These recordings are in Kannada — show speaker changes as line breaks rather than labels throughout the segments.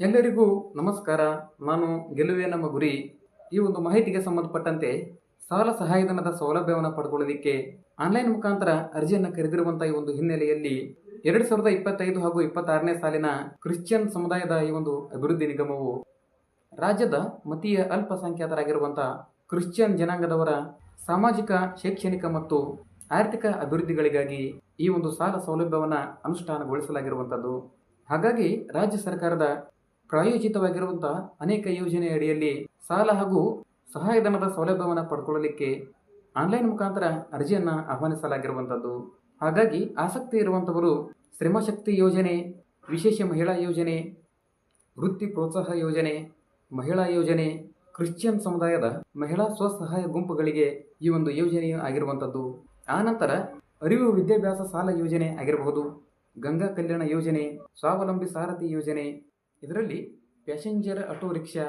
ಎಲ್ಲರಿಗೂ ನಮಸ್ಕಾರ. ನಾನು ಗೆಲುವೆ ನಮ್ಮ ಗುರಿ. ಈ ಒಂದು ಮಾಹಿತಿಗೆ ಸಂಬಂಧಪಟ್ಟಂತೆ ಸಾಲ ಸಹಾಯಧನದ ಸೌಲಭ್ಯವನ್ನು ಪಡ್ಕೊಳ್ಳೋದಕ್ಕೆ ಆನ್ಲೈನ್ ಮುಖಾಂತರ ಅರ್ಜಿಯನ್ನು ಕರೆದಿರುವಂತಹ ಈ ಒಂದು ಹಿನ್ನೆಲೆಯಲ್ಲಿ ಎರಡು ಸಾವಿರದ ಇಪ್ಪತ್ತೈದು ಹಾಗೂ ಇಪ್ಪತ್ತಾರನೇ ಸಾಲಿನ ಕ್ರಿಶ್ಚಿಯನ್ ಸಮುದಾಯದ ಈ ಒಂದು ಅಭಿವೃದ್ಧಿ ನಿಗಮವು ರಾಜ್ಯದ ಮತೀಯ ಅಲ್ಪಸಂಖ್ಯಾತರಾಗಿರುವಂತಹ ಕ್ರಿಶ್ಚಿಯನ್ ಜನಾಂಗದವರ ಸಾಮಾಜಿಕ, ಶೈಕ್ಷಣಿಕ ಮತ್ತು ಆರ್ಥಿಕ ಅಭಿವೃದ್ಧಿಗಳಿಗಾಗಿ ಈ ಒಂದು ಸಾಲ ಸೌಲಭ್ಯವನ್ನು ಅನುಷ್ಠಾನಗೊಳಿಸಲಾಗಿರುವಂಥದ್ದು ಹಾಗಾಗಿ ರಾಜ್ಯ ಸರ್ಕಾರದ ಪ್ರಾಯೋಜಿತವಾಗಿರುವಂಥ ಅನೇಕ ಯೋಜನೆ ಅಡಿಯಲ್ಲಿ ಸಾಲ ಹಾಗೂ ಸಹಾಯಧನದ ಸೌಲಭ್ಯವನ್ನು ಪಡ್ಕೊಳ್ಳಲಿಕ್ಕೆ ಆನ್ಲೈನ್ ಮುಖಾಂತರ ಅರ್ಜಿಯನ್ನು ಆಹ್ವಾನಿಸಲಾಗಿರುವಂಥದ್ದು ಹಾಗಾಗಿ ಆಸಕ್ತಿ ಇರುವಂಥವರು ಶ್ರಮಶಕ್ತಿ ಯೋಜನೆ, ವಿಶೇಷ ಮಹಿಳಾ ಯೋಜನೆ, ವೃತ್ತಿ ಪ್ರೋತ್ಸಾಹ ಯೋಜನೆ, ಮಹಿಳಾ ಯೋಜನೆ, ಕ್ರಿಶ್ಚಿಯನ್ ಸಮುದಾಯದ ಮಹಿಳಾ ಸ್ವಸಹಾಯ ಗುಂಪುಗಳಿಗೆ ಈ ಒಂದು ಯೋಜನೆಯು ಆಗಿರುವಂಥದ್ದು ಆನಂತರ ಅರಿವು ವಿದ್ಯಾಭ್ಯಾಸ ಸಾಲ ಯೋಜನೆ ಆಗಿರಬಹುದು. ಗಂಗಾ ಕಲ್ಯಾಣ ಯೋಜನೆ, ಸ್ವಾವಲಂಬಿ ಸಾರಥಿ ಯೋಜನೆ ಇದರಲ್ಲಿ ಪ್ಯಾಸೆಂಜರ್ ಆಟೋ ರಿಕ್ಷಾ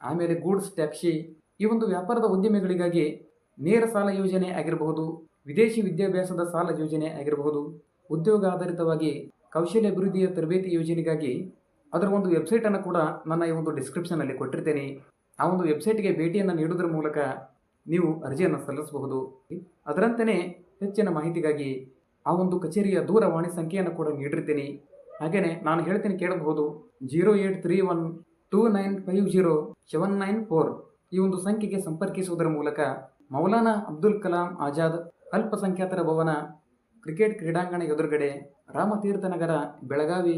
ಆಮೇಲೆ ಗೂಡ್ಸ್ ಟ್ಯಾಕ್ಸಿ ಈ ಒಂದು ವ್ಯಾಪಾರದ ಉದ್ಯಮಿಗಳಿಗಾಗಿ ನೇರ ಸಾಲ ಯೋಜನೆ ಆಗಿರಬಹುದು, ವಿದೇಶಿ ವಿದ್ಯಾಭ್ಯಾಸದ ಸಾಲ ಯೋಜನೆ ಆಗಿರಬಹುದು, ಉದ್ಯೋಗ ಆಧಾರಿತವಾಗಿ ಕೌಶಲ್ಯ ಅಭಿವೃದ್ಧಿಯ ತರಬೇತಿ ಯೋಜನೆಗಾಗಿ ಅದರ ಒಂದು ವೆಬ್ಸೈಟನ್ನು ಕೂಡ ನನ್ನ ಈ ಒಂದು ಡಿಸ್ಕ್ರಿಪ್ಷನಲ್ಲಿ ಕೊಟ್ಟಿರ್ತೇನೆ. ಆ ಒಂದು ವೆಬ್ಸೈಟ್ಗೆ ಭೇಟಿಯನ್ನು ನೀಡುವುದರ ಮೂಲಕ ನೀವು ಅರ್ಜಿಯನ್ನು ಸಲ್ಲಿಸಬಹುದು. ಅದರಂತೆಯೇ ಹೆಚ್ಚಿನ ಮಾಹಿತಿಗಾಗಿ ಆ ಒಂದು ಕಚೇರಿಯ ದೂರವಾಣಿ ಸಂಖ್ಯೆಯನ್ನು ಕೂಡ ನೀಡಿರ್ತೀನಿ. ಹಾಗೆಯೇ ನಾನು ಹೇಳ್ತೀನಿ ಕೇಳಬಹುದು zero eight three one two nine five zero seven nine four ಈ ಒಂದು ಸಂಖ್ಯೆಗೆ ಸಂಪರ್ಕಿಸುವುದರ ಮೂಲಕ ಮೌಲಾನಾ ಅಬ್ದುಲ್ ಕಲಾಂ ಆಜಾದ್ ಅಲ್ಪಸಂಖ್ಯಾತರ ಭವನ ಕ್ರಿಕೆಟ್ ಕ್ರೀಡಾಂಗಣ ಎದುರುಗಡೆ ರಾಮತೀರ್ಥನಗರ ಬೆಳಗಾವಿ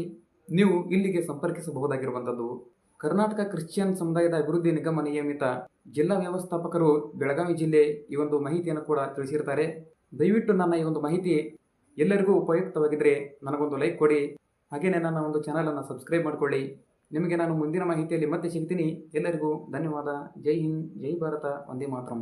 ನೀವು ಇಲ್ಲಿಗೆ ಸಂಪರ್ಕಿಸಬಹುದಾಗಿರುವಂಥದ್ದು. ಕರ್ನಾಟಕ ಕ್ರಿಶ್ಚಿಯನ್ ಸಮುದಾಯದ ಅಭಿವೃದ್ಧಿ ನಿಗಮ ನಿಯಮಿತ ಜಿಲ್ಲಾ ವ್ಯವಸ್ಥಾಪಕರು ಬೆಳಗಾವಿ ಜಿಲ್ಲೆ ಈ ಒಂದು ಮಾಹಿತಿಯನ್ನು ಕೂಡ ತಿಳಿಸಿರ್ತಾರೆ. ದಯವಿಟ್ಟು ನನ್ನ ಈ ಒಂದು ಮಾಹಿತಿ ಎಲ್ಲರಿಗೂ ಉಪಯುಕ್ತವಾಗಿದ್ದರೆ ನನಗೊಂದು ಲೈಕ್ ಕೊಡಿ. ಹಾಗೆಯೇ ನನ್ನ ಒಂದು ಚಾನಲನ್ನು ಸಬ್ಸ್ಕ್ರೈಬ್ ಮಾಡಿಕೊಳ್ಳಿ. ನಿಮಗೆ ನಾನು ಮುಂದಿನ ಮಾಹಿತಿಯಲ್ಲಿ ಮತ್ತೆ ಸಿಗ್ತೀನಿ. ಎಲ್ಲರಿಗೂ ಧನ್ಯವಾದ. ಜೈ ಹಿಂದ್, ಜೈ ಭಾರತ, ವಂದೇ ಮಾತರಂ.